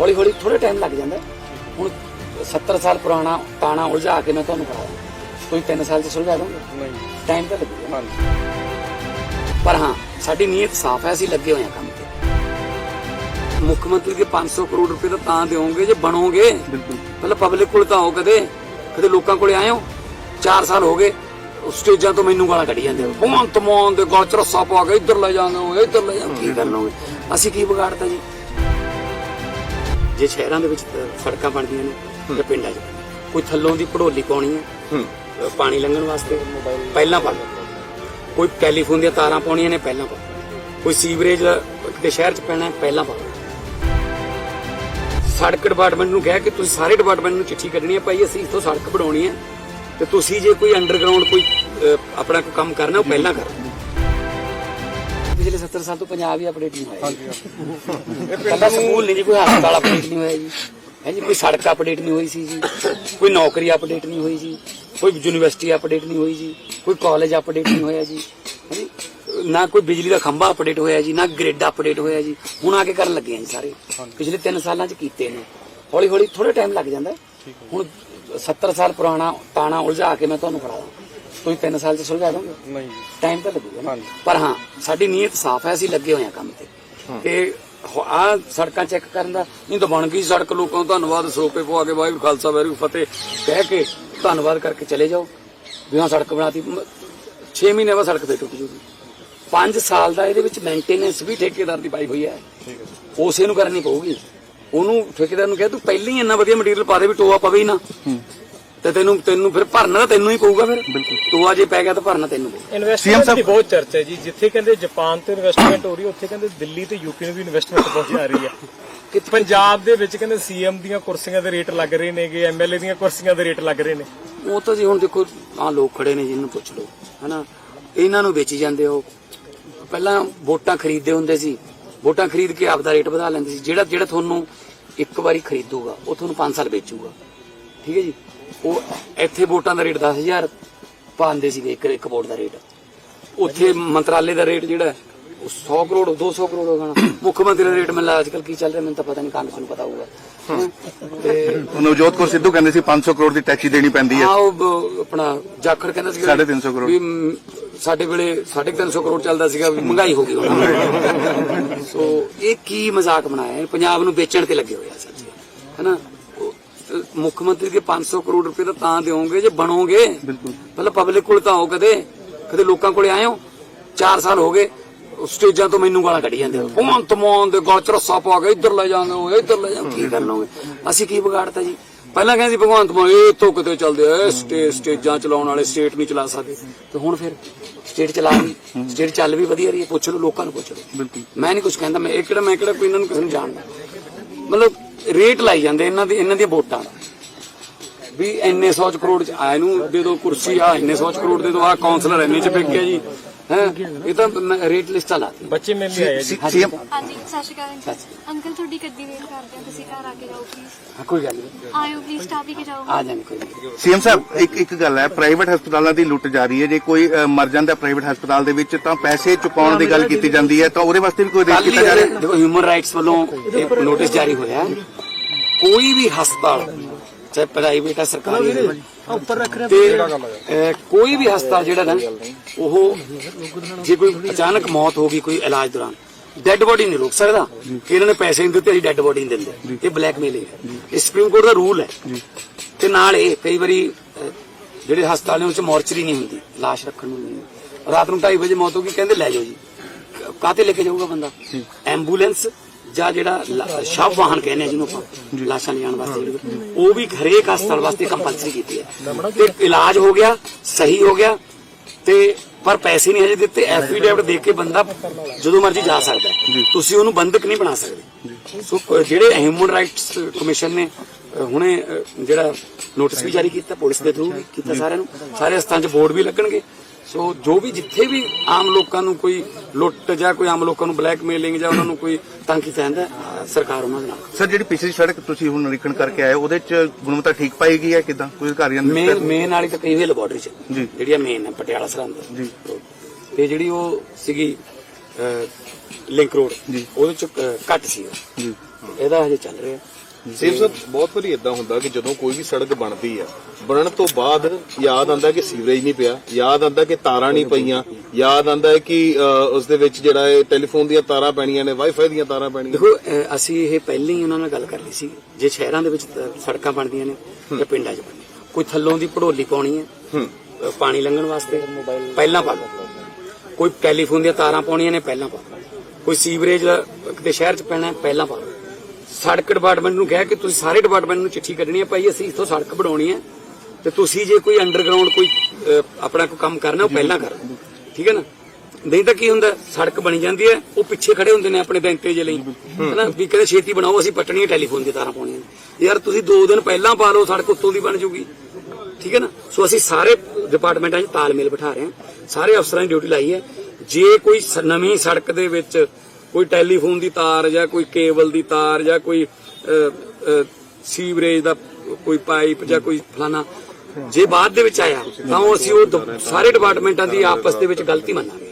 ਹੌਲੀ ਹੌਲੀ ਥੋੜਾ ਟਾਈਮ ਲੱਗ ਜਾਂਦਾ। ਹੁਣ 70 ਸਾਲ ਪੁਰਾਣਾ ਤਾਣਾ ਉਲਝਾ ਕੇ ਮੈਂ ਤੁਹਾਨੂੰ ਕਰਾਇਆ ਕੋਈ 3 ਸਾਲ ਚ ਸੁਲਝਾ ਦੋਗੇ? ਨਹੀਂ। ਟਾਈਮ ਤਾਂ ਲੱਗੂਗਾ। ਹਾਂਜੀ। ਪਰ ਹਾਂ ਸਾਡੀ ਨੀਅਤ ਸਾਫ਼ ਹੈ ਅਸੀਂ ਲੱਗੇ ਹੋਏ ਹਾਂ ਕੰਮ ਤੇ। ਮੁੱਖ ਮੰਤਰੀ ਦੇ 500 ਕਰੋੜ ਰੁਪਏ ਤਾਂ ਤਾਂ ਦਿਓਗੇ ਜੇ ਬਣੋਗੇ। ਬਿਲਕੁਲ। ਮਤਲਬ ਪਬਲਿਕ ਕੋਲ ਤਾਂ ਹੋ ਕਦੇ। ਕਦੇ ਲੋਕਾਂ ਕੋਲੇ ਆਏ ਹੋ? 4 ਸਾਲ ਹੋ ਗਏ। ਸਟੇਜਾਂ ਤੋਂ ਮੈਨੂੰ ਗਾਲਾਂ ਕੱਢੀ ਜਾਂਦੇ ਹੋ। ਭਗਵੰਤ ਮਾਨ ਦੇ ਗਲ ਚ ਰੱਸਾ ਪਾ ਕੇ ਇੱਧਰ ਲੈ ਜਾਂਦੇ ਹੋ ਇੱਧਰ ਲੈ ਜਾਂਦੇ। ਕੀ ਕਰ ਅਸੀਂ ਕੀ ਵਿਗਾੜਤਾ ਜੀ? ਜੇ ਸ਼ਹਿਰਾਂ ਦੇ ਵਿੱਚ ਤਾਂ ਸੜਕਾਂ ਬਣਦੀਆਂ ਨੇ ਜਾਂ ਪਿੰਡਾਂ 'ਚ ਕੋਈ ਥੱਲੋਂ ਦੀ ਪੜੋਲੀ ਪਾਉਣੀ ਹੈ ਪਾਣੀ ਲੰਘਣ ਵਾਸਤੇ ਪਹਿਲਾਂ ਪਾ। ਕੋਈ ਟੈਲੀਫੋਨ ਦੀਆਂ ਤਾਰਾਂ ਪਾਉਣੀਆਂ ਨੇ ਪਹਿਲਾਂ ਪਾ। ਕੋਈ ਸੀਵਰੇਜ ਕਿਤੇ ਸ਼ਹਿਰ 'ਚ ਪੈਣਾ ਹੈ ਪਹਿਲਾਂ ਪਾ। ਸੜਕ ਡਿਪਾਰਟਮੈਂਟ ਨੂੰ ਕਹਿ ਕੇ ਤੁਸੀਂ ਸਾਰੇ ਡਿਪਾਰਟਮੈਂਟ ਨੂੰ ਚਿੱਠੀ ਕੱਢਣੀ ਹੈ ਭਾਈ ਅਸੀਂ ਇੱਥੋਂ ਸੜਕ ਬਣਾਉਣੀ ਹੈ ਤੇ ਤੁਸੀਂ ਜੇ ਕੋਈ ਅੰਡਰਗਰਾਉਂਡ ਕੋਈ ਆਪਣਾ ਕੋਈ ਕੰਮ ਕਰਨਾ ਉਹ ਪਹਿਲਾਂ ਕਰੋ ਪਿਛਲੇ 70 ਸਾਲ ਤੋਂ ਪੰਜਾਬ ਹੀ ਅਪਡੇਟ ਨਹੀਂ ਹੋਇਆ ਹਾਂਜੀ ਇਹ ਕੱਲਾ ਸਕੂਲ ਨਹੀਂ ਜੀ ਕੋਈ ਹਸਪਤਾਲ ਅਪਡੇਟ ਨਹੀਂ ਹੋਇਆ ਜੀ। ਹੈ ਜੀ ਕੋਈ ਸੜਕ ਅਪਡੇਟ ਨਹੀਂ ਹੋਈ ਸੀ ਜੀ। ਕੋਈ ਨੌਕਰੀ ਅਪਡੇਟ ਨਹੀਂ ਹੋਈ ਜੀ। ਕੋਈ ਯੂਨੀਵਰਸਿਟੀ ਅਪਡੇਟ ਨਹੀਂ ਹੋਈ ਜੀ। ਕੋਈ ਕਾਲਜ ਅਪਡੇਟ ਨਹੀਂ ਹੋਇਆ ਜੀ। ਨਾ ਕੋਈ ਬਿਜਲੀ ਦਾ ਖੰਭਾ ਅਪਡੇਟ ਹੋਇਆ ਜੀ ਨਾ ਗ੍ਰਿਡ ਅਪਡੇਟ ਹੋਇਆ ਜੀ। ਹੁਣ ਆ ਕੇ ਕਰਨ ਲੱਗੇ ਆ ਜੀ ਸਾਰੇ। ਪਿਛਲੇ 3 ਸਾਲਾਂ ਚ ਕੀਤੇ ਨੇ। ਹੌਲੀ ਹੌਲੀ ਥੋੜਾ ਟਾਈਮ ਲੱਗ ਜਾਂਦਾ। ਹੁਣ 70 ਸਾਲ ਪੁਰਾਣਾ ਤਾਣਾ ਉਲਝਾ ਕੇ ਮੈਂ ਤੁਹਾਨੂੰ ਕਰਾਇਆ ਕੋਈ 3 ਸਾਲ ਚ ਸੁਲਝਾ ਦੋਗੇ? ਨਹੀਂ। ਟਾਈਮ ਤਾਂ ਲੱਗੂਗਾ ਨਾ। ਹਾਂਜੀ। ਪਰ ਹਾਂ ਸਾਡੀ ਨੀਅਤ ਸਾਫ਼ ਹੈ ਅਸੀਂ ਲੱਗੇ ਹੋਏ ਹਾਂ ਕੰਮ ਤੇ। ਤੇ ਆ ਸੜਕਾਂ ਚੈੱਕ ਕਰਨ ਦਾ ਨਹੀਂ ਤਾਂ ਬਣ ਗਈ ਸੜਕ ਲੋਕਾਂ ਨੂੰ ਧੰਨਵਾਦ ਸੋਪੇ ਪਵਾ ਕੇ ਵਾਹਿਗੁਰੂ ਖਾਲਸਾ ਵਾਹਿਗੁਰੂ ਫਤਿਹ ਕਹਿ ਕੇ ਧੰਨਵਾਦ ਕਰਕੇ ਚਲੇ ਜਾਓ। ਵੀ ਹਾਂ ਸੜਕ ਬਣਾਤੀ। 6 ਮਹੀਨੇ ਬਾਅਦ ਸੜਕ ਫੇਰ ਟੁੱਟ ਜੂਗੀ। 5 ਸਾਲ ਦਾ ਇਹਦੇ ਵਿੱਚ ਮੇਨਟੇਨੈਂਸ ਵੀ ਠੇਕੇਦਾਰ ਦੀ ਪਾਈ ਹੋਈ ਹੈ। ਠੀਕ ਹੈ ਉਸੇ ਨੂੰ ਕਰਨੀ ਪਊਗੀ। ਉਹਨੂੰ ਠੇਕੇਦਾਰ ਨੂੰ ਕਹਿ ਤੂੰ ਪਹਿਲਾਂ ਹੀ ਇੰਨਾ ਵਧੀਆ ਮਟੀਰੀਅਲ ਪਾ ਦੇ ਵੀ ਟੋਆ ਪਵੇ ਹੀ ਨਾ। ਤੇ ਤੈਨੂੰ ਤੈਨੂੰ ਫਿਰ ਭਰਨਾ ਤਾਂ ਤੈਨੂੰ ਹੀ ਪਊਗਾ ਫਿਰ। ਬਿਲਕੁਲ। ਟੋਆ ਜੇ ਪੈ ਗਿਆ ਤਾਂ ਭਰਨਾ ਤੈਨੂੰ ਪਊਗਾ ਇਨਵੈਸਟਮੈਂਟ ਸਾਹਿਬ- ਦੀ ਬਹੁਤ ਚਰਚਾ ਹੈ ਜੀ। ਜਿੱਥੇ ਕਹਿੰਦੇ ਜਾਪਾਨ ਤੇ ਇਨਵੈਸਟਮੈਂਟ ਹੋ ਰਹੀ ਹੈ ਉੱਥੇ ਕਹਿੰਦੇ ਦਿੱਲੀ ਤੇ ਯੂਪੀ ਨੂੰ ਵੀ ਇਨਵੈਸਟਮੈਂਟ ਬਹੁਤ ਆ ਰਹੀ ਹੈ। ਪੰਜਾਬ ਦੇ ਵਿੱਚ ਕਹਿੰਦੇ ਸੀਐਮ ਦੀਆਂ ਕੁਰਸੀਆਂ ਦੇ ਰੇਟ ਲੱਗ ਰਹੇ ਨੇਗੇ ਐਮਐਲਏ ਦੀਆਂ ਕੁਰਸੀਆਂ ਦੇ ਰੇਟ ਲੱਗ ਰਹੇ ਨੇ। ਉਹ ਤਾਂ ਜੀ ਹੁਣ ਦੇਖੋ ਆ ਲੋਕ ਖੜੇ ਨੇ ਜਿਹਨੂੰ ਪੁੱਛ ਲਓ ਹਨਾ? ਇਹਨਾਂ ਨੂੰ ਵੇਚੀ ਜਾਂਦੇ ਹੋ। ਪਹਿਲਾਂ ਵੋਟਾਂ ਖਰੀਦਦੇ ਹੁੰਦੇ ਸੀ। ਵੋਟਾਂ ਖਰੀਦ ਕੇ ਆਪਦਾ ਰੇਟ ਵਧਾ ਲੈਂਦੇ ਸੀ। ਜਿਹੜਾ ਜਿਹੜਾ ਤੁਹਾਨੂੰ ਇੱਕ ਵਾਰੀ ਖਰੀਦੂਗਾ ਉਹ ਤੁਹਾਨੂੰ 5 ਸਾਲ ਵੇਚੂਗਾ। ਠੀਕ ਹੈ ਜੀ? ਉਹ ਇੱਥੇ ਵੋਟਾਂ ਦਾ ਰੇਟ 10000 ਪਾਉਂਦੇ ਸੀਗੇ ਇੱਕ ਇੱਕ ਵੋਟ ਦਾ ਰੇਟ। ਉੱਥੇ ਮੰਤਰਾਲੇ ਦਾ ਰੇਟ ਜਿਹੜਾ ਉਹ 100 ਕਰੋੜ 200 ਕਰੋੜ ਹੋ ਜਾਣਾ। ਮੁੱਖ ਮੰਤਰੀ ਦਾ ਰੇਟ ਮੈਨੂੰ ਅੱਜ ਕੱਲ ਕੀ ਚੱਲ ਰਿਹਾ ਮੈਨੂੰ ਤਾਂ ਪਤਾ ਨਹੀਂ ਕਾਂਗਰਸ ਨੂੰ ਪਤਾ ਹੋਊਗਾ। ਤੇ ਨਵਜੋਤ ਕੌਰ ਸਿੱਧੂ ਕਹਿੰਦੇ ਸੀ 500 ਕਰੋੜ ਦੀ ਟੈਕਸੀ ਦੇਣੀ ਪੈਂਦੀ ਹੈ। ਹਾਂ ਉਹ ਆਪਣਾ ਜਾਖੜ ਕਹਿੰਦਾ ਸੀ 350 ਕਰੋੜ। ਵੀ ਸਾਡੇ ਵੇਲੇ 350 ਕਰੋੜ ਚੱਲਦਾ ਸੀਗਾ ਵੀ ਮਹਿੰਗਾਈ ਹੋ ਗਈ ਹੁਣ। ਸੋ ਇਹ ਕੀ ਮਜ਼ਾਕ ਬਣਾਇਆ ਪੰਜਾਬ ਨੂੰ ਵੇਚਣ ਤੇ ਲੱਗੇ ਹੋਏ ਆ ਸੱਚੀ। ਹੈਨਾ? ਮੁੱਖ ਮੰਤਰੀ ਦੇ 500 ਕਰੋੜ ਰੁਪਏ ਤਾਂ ਤਾਂ ਦਿਓਗੇ ਜੇ ਬਣੋਗੇ। ਬਿਲਕੁਲ। ਮਤਲਬ ਪਬਲਿਕ ਕੋਲ ਤਾਂ ਹੋ ਕਦੇ। ਕਦੇ ਲੋਕਾਂ ਕੋਲੇ ਹੋ? 4 ਸਾਲ ਹੋ ਗਏ ਸਟੇਜਾਂ ਤੋਂ ਮੈਨੂੰ ਗਾਲਾਂ ਕੱਢੀ ਜਾਂਦੇ ਹੋ। ਭਗਵੰਤ ਮਾਨ ਦੇ ਗਲ ਚ ਰੱਸਾ ਪਾ ਕੇ ਇੱਧਰ ਲੈ ਜਾਂਦੇ ਹੋ ਇੱਧਰ ਲੈ ਜਾਂਦੇ। ਕੀ ਕਰ ਲਓਗੇ ਅਸੀਂ ਕੀ ਵਿਗਾੜਤਾ ਜੀ? ਪਹਿਲਾਂ ਕਹਿੰਦੇ ਸੀ ਭਗਵੰਤ ਮਾਨ ਇਹ ਤੋਂ ਕਿਤੇ ਚੱਲਦੇ ਆ ਇਹ ਸਟੇ ਸਟੇਜਾਂ ਚਲਾਉਣ ਵਾਲੇ ਸਟੇਟ ਨਹੀਂ ਚਲਾ ਸਕਦੇ। ਤੇ ਹੁਣ ਫਿਰ ਸਟੇਟ ਚਲਾ ਵੀ ਸਟੇਟ ਚੱਲ ਵੀ ਵਧੀਆ ਰਹੀ ਹੈ। ਪੁੱਛ ਲਓ ਲੋਕਾਂ ਨੂੰ ਪੁੱਛ ਲਓ। ਬਿਲਕੁਲ। ਮੈਂ ਨਹੀਂ ਕੁਝ ਕਹਿੰਦਾ ਮੈਂ ਇਹ ਕਿਹੜਾ ਮੈਂ ਕਿਹੜਾ ਕੋਈ ਇਹਨਾਂ ਨੂੰ ਕਿਸੇ ਨੂੰ ਜਾਣਦਾ। ਮਤਲਬ ਰੇਟ ਲਾਈ ਜਾਂਦੇ ਇਹਨਾਂ ਦੇ, ਇਹਨਾਂ ਦੀਆਂ ਵੋਟਾਂ ਦਾ। ਵੀ ਇੰਨੇ ਸੌ ਚ ਕਰੋੜ ਚ ਆਏ ਨੂੰ ਦੇ ਦੋ ਕੁਰਸੀ ਆ ਇੰਨੇ ਸੌ ਕਰੋੜ ਦੇ ਦੋ ਆ ਕਾਉਂਸਲਰ ਇੰਨੇ ਚ ਵਿਕ ਗਿਆ ਜੀ। ਹੈ? ਇਹ ਤਾਂ ਮੈਂ ਰੇਟ ਲਿਸਟਾਂ ਲਾਤੀ। ਬੱਚੇ ਮਿਲ ਆਏ ਆ ਜੀ। ਸੀਐਮ ਹਾਂਜੀ ਸਤਿ ਸ਼੍ਰੀ ਅਕਾਲ ਸਤਿ ਅੰਕਲ। ਅੰਕਲ ਤੁਹਾਡੀ ਕਦੀ ਵੇਟ ਕਰਦੇ ਆ ਤੁਸੀਂ ਘਰ ਆ ਕੇ ਜਾਓ ਪਲੀਜ਼ ਹਾਂ, ਕੋਈ ਗੱਲ ਨਹੀਂ। ਆਇਓ ਪਲੀਜ਼ ਸਟਾਫ ਹੀ ਕੇ ਜਾਓ। ਆ ਜਾਣੇ ਕੋਈ ਨਹੀਂ। ਸੀਐਮ ਸਾਹਿਬ ਇੱਕ ਇੱਕ ਗੱਲ ਹੈ ਪ੍ਰਾਈਵੇਟ ਹਸਪਤਾਲਾਂ ਦੀ ਲੁੱਟ ਜਾਰੀ ਹੈ। ਜੇ ਕੋਈ ਅ, ਮਰ ਜਾਂਦਾ ਪ੍ਰਾਈਵੇਟ ਹਸਪਤਾਲ ਦੇ ਵਿੱਚ ਤਾਂ ਪੈਸੇ ਚੁਕਾਉਣ ਦੀ ਗੱਲ ਕੀਤੀ ਜਾਂਦੀ ਹੈ। ਤਾਂ ਉਹਦੇ ਵਾਸਤੇ ਵੀ ਕੋਈ ਰੇਟ ਕੱਲ ਹੀ ਕੀਤਾ ਜਾ ਰਿਹਾ? ਹੈ ਦੇਖੋ ਹਿਊਮਨ ਰਾਈਟਸ ਵੱਲੋਂ ਇੱਕ ਨੋਟਿਸ ਜਾਰੀ ਹੋਇਆ। ਹੈ। ਕੋਈ ਵੀ ਹਸਪਤਾਲ ਚਾਹੇ ਪ੍ਰਾਈਵੇਟ ਹੈ ਸਰਕਾਰੀ ਹੈ ਤੇ ਅਹ, ਕੋਈ ਵੀ ਹਸਪਤਾਲ ਜਿਹੜਾ ਨਾ ਉਹ ਜੇ ਕੋਈ ਅਚਾਨਕ ਮੌਤ ਹੋ ਗਈ ਕੋਈ ਇਲਾਜ ਦੌਰਾਨ ਡੈੱਡ ਬੋਡੀ ਨਹੀਂ ਰੋਕ ਸਕਦਾ। ਕਿ ਇਹਨਾਂ ਨੇ ਪੈਸੇ ਨਹੀਂ ਦਿੱਤੇ ਅਸੀਂ ਡੈੱਡ ਬੋਡੀ ਨਹੀਂ ਦਿੰਦੇ। ਇਹ ਬਲੈਕਮੇਲਿੰਗ ਹੈ। ਇਹ ਸੁਪਰੀਮ ਕੋਰਟ ਦਾ ਰੂਲ ਹੈ। ਤੇ ਨਾਲ ਇਹ ਕਈ ਵਾਰੀ ਜਿਹੜੇ ਹਸਪਤਾਲ ਨੇ ਉਹ ਚ ਮੋਰਚਰੀ ਨਹੀਂ ਹੁੰਦੀ ਲਾਸ਼ ਰੱਖਣ ਨੂੰ ਨਹੀਂ। ਰਾਤ ਨੂੰ 2:30 ਵਜੇ ਮੌਤ ਹੋ ਗਈ ਕਹਿੰਦੇ ਲੈ ਜਾਓ ਜੀ। ਕਾਤੇ ਲੈ ਕੇ ਜਾਊਗਾ ਬੰਦਾ? ਐਂਬੂਲੈਂਸ ਜਾਂ ਜਿਹੜਾ ਸ਼ਵ ਵਾਹਨ ਕਹਿੰਦੇ ਆ ਜਿਹਨੂੰ ਆਪਾਂ ਲਾਸ਼ਾਂ ਲਿਜਾਣ ਵਾਸਤੇ ਉਹ ਵੀ ਹਰੇਕ ਹਸਪਤਾਲ ਵਾਸਤੇ ਕੰਪਲਸਰੀ ਕੀਤੀ ਹੈ। ਤੇ ਇਲਾਜ ਹੋ ਗਿਆ ਸਹੀ ਹੋ ਗਿਆ ਤੇ ਪਰ ਪੈਸੇ ਨਹੀਂ ਹਜੇ ਦਿੱਤੇ ਐਫੀਡੇਵਿਟ ਦੇ ਕੇ ਬੰਦਾ ਜਦੋਂ ਮਰਜ਼ੀ ਜਾ ਸਕਦਾ। ਤੁਸੀਂ ਉਹਨੂੰ ਬੰਦਕ ਨਹੀਂ ਬਣਾ ਸਕਦੇ। ਸੋ ਜਿਹੜੇ ਹਿਊਮਨ ਰਾਈਟਸ ਕਮਿਸ਼ਨ ਨੇ ਹੁਣੇ ਜਿਹੜਾ ਨੋਟਿਸ ਵੀ ਜਾਰੀ ਕੀਤਾ ਪੁਲਿਸ ਦੇ ਥਰੂ ਕੀਤਾ ਸਾਰਿਆਂ ਨੂੰ। ਸਾਰੇ ਹਸਤਾਂ 'ਚ ਬੋਰਡ ਵੀ ਲੱਗਣਗੇ। ਸੋ ਜੋ ਵੀ ਜਿੱਥੇ ਵੀ ਆਮ ਲੋਕਾਂ ਨੂੰ ਕੋਈ ਲੁੱਟ ਜਾਂ ਕੋਈ ਆਮ ਲੋਕਾਂ ਨੂੰ ਬਲੈਕਮੇਲਿੰਗ ਜਾਂ ਉਹਨਾਂ ਨੂੰ ਕੋਈ ਤੰਗ ਕੀਤਾ ਜਾਂਦਾ ਸਰਕਾਰ ਉਹਨਾਂ ਦੇ ਨਾਲ। ਸਰ ਜਿਹੜੀ ਪਿਛਲੀ ਸੜਕ ਤੁਸੀਂ ਹੁਣ ਨਿਰੀਖਣ ਕਰਕੇ ਆਏ ਉਹਦੇ ਚ ਗੁਣਵੱਤਾ ਠੀਕ ਪਾਈ ਗਈ ਹੈ ਕਿਦਾਂ? ਕੋਈ ਅਧਿਕਾਰੀਆਂ ਨੇ ਮੇਨ ਮੇਨ ਵਾਲੀ ਤਾਂ ਕਈ ਲੈਬੋਰਟਰੀ ਚ। ਜੀ। ਜਿਹੜੀ ਆ ਮੇਨ ਹੈ ਪਟਿਆਲਾ ਸਰਹੰਦ। ਜੀ। ਤੇ ਜਿਹੜੀ ਉਹ ਸੀਗੀ ਲਿੰਕ ਰੋਡ ਜੀ। ਉਹਦੇ ਚ ਘੱਟ ਸੀ ਇਹਦਾ ਹਜੇ ਚੱਲ ਰਿਹਾ। ਸੇਵ ਸਾਹਿਬ ਬਹੁਤ ਵਾਰੀ ਇਦਾਂ ਹੁੰਦਾ ਕਿ ਜਦੋਂ ਕੋਈ ਵੀ ਸੜਕ ਬਣਦੀ ਆ ਬਣਨ ਤੋਂ ਬਾਅਦ ਯਾਦ ਆਂਦਾ ਕਿ ਸੀਵਰੇਜ ਨਹੀਂ ਪਿਆ ਯਾਦ ਆਂਦਾ ਕਿ ਤਾਰਾਂ ਨਹੀਂ ਪਈਆਂ ਯਾਦ ਆਂਦਾ ਕਿ ਉਸ ਦੇ ਵਿੱਚ ਜਿਹੜਾ ਹੈ ਟੈਲੀਫੋਨ ਦੀਆਂ ਤਾਰਾਂ ਪੈਣੀਆਂ ਨੇ ਵਾਈਫਾਈ ਦੀਆਂ ਤਾਰਾਂ ਪੈਣੀਆਂ ਦੇਖੋ ਅਹ ਅਸੀਂ ਇਹ ਪਹਿਲਾਂ ਹੀ ਉਹਨਾਂ ਨਾਲ ਗੱਲ ਕਰ ਲਈ ਸੀ ਜੇ ਸ਼ਹਿਰਾਂ ਦੇ ਵਿੱਚ ਤਾਂ ਸੜਕਾਂ ਬਣਦੀਆਂ ਨੇ ਜਾਂ ਪਿੰਡਾਂ 'ਚ ਬਣਦੀਆਂ ਕੋਈ ਥੱਲੋਂ ਦੀ ਭੜੋਲੀ ਪਾਉਣੀ ਹੈ। ਅਹ ਪਾਣੀ ਲੰਘਣ ਵਾਸਤੇ ਪਹਿਲਾਂ ਪਾ ਲਓ। ਕੋਈ ਟੈਲੀਫੋਨ ਦੀਆਂ ਤਾਰਾਂ ਪਾਉਣੀਆਂ ਨੇ ਪਹਿਲਾਂ ਪਾ ਲਓ। ਕੋਈ ਸੀਵਰੇਜ ਦਾ ਕਿਤੇ ਸ਼ਹਿਰ 'ਚ ਪੈਣਾ ਹੈ, ਪਹਿਲਾਂ ਪਾ ਲਓ। ਸੜਕ ਡਿਪਾਰਟਮੈਂਟ ਨੂੰ ਕਿਹਾ ਕਿ ਤੁਸੀਂ ਸਾਰੇ ਡਿਪਾਰਟਮੈਂਟ ਨੂੰ ਚਿੱਠੀ ਕੱਢਣੀ ਹੈ, ਭਾਈ ਅਸੀਂ ਇੱਥੋਂ ਸੜਕ ਬਣਾਉਣੀ ਹੈ ਤੇ ਤੁਸੀਂ ਜੇ ਕੋਈ ਅੰਡਰਗਰਾਉਂਡ ਕੋਈ ਆਪਣਾ ਕੋਈ ਕੰਮ ਕਰਨਾ, ਉਹ ਪਹਿਲਾਂ ਕਰੋ। ਠੀਕ ਹੈ ਨਾ? ਨਹੀਂ ਤਾਂ ਕੀ ਹੁੰਦਾ, ਸੜਕ ਬਣੀ ਜਾਂਦੀ ਹੈ, ਉਹ ਪਿੱਛੇ ਖੜੇ ਹੁੰਦੇ ਨੇ ਆਪਣੇ ਬੈਂਕੇ ਜੇ ਲਈ। ਹਨਾ ਵੀ ਕਹਿੰਦੇ ਛੇਤੀ ਬਣਾਓ, ਅਸੀਂ ਪੱਟਣੀਆਂ ਟੈਲੀਫੋਨ ਦੀ ਤਾਰਾਂ ਪਾਉਣੀਆਂ ਯਾਰ ਤੁਸੀਂ 2 ਦਿਨ ਪਹਿਲਾਂ ਪਾ ਲਓ, ਸੜਕ ਉੱਤੋਂ ਦੀ ਬਣ ਜੂਗੀ। ਠੀਕ ਹੈ ਨਾ? ਸੋ ਅਸੀਂ ਸਾਰੇ ਡਿਪਾਰਟਮੈਂਟਾਂ 'ਚ ਤਾਲਮੇਲ ਬਿਠਾ ਰਹੇ ਹਾਂ। ਸਾਰੇ ਅਫਸਰਾਂ ਦੀ ਡਿਊਟੀ ਲਾਈ ਹੈ। ਜੇ ਕੋਈ ਨਵੀਂ ਸੜਕ ਦੇ ਵਿੱਚ ਕੋਈ ਟੈਲੀਫੋਨ ਦੀ ਤਾਰ ਜਾਂ ਕੋਈ ਕੇਬਲ ਦੀ ਤਾਰ ਜਾਂ ਕੋਈ ਸੀਵਰੇਜ ਦਾ ਕੋਈ ਪਾਈਪ ਜਾਂ ਕੋਈ ਫਲਾਣਾ ਜੇ ਬਾਅਦ ਦੇ ਵਿੱਚ ਆਇਆ, ਤਾਂ ਉਹ ਅਸੀਂ ਉਹ ਸਾਰੇ ਡਿਪਾਰਟਮੈਂਟਾਂ ਦੀ ਆਪਸ ਦੇ ਵਿੱਚ ਗਲਤੀ ਮੰਨਾਂਗੇ।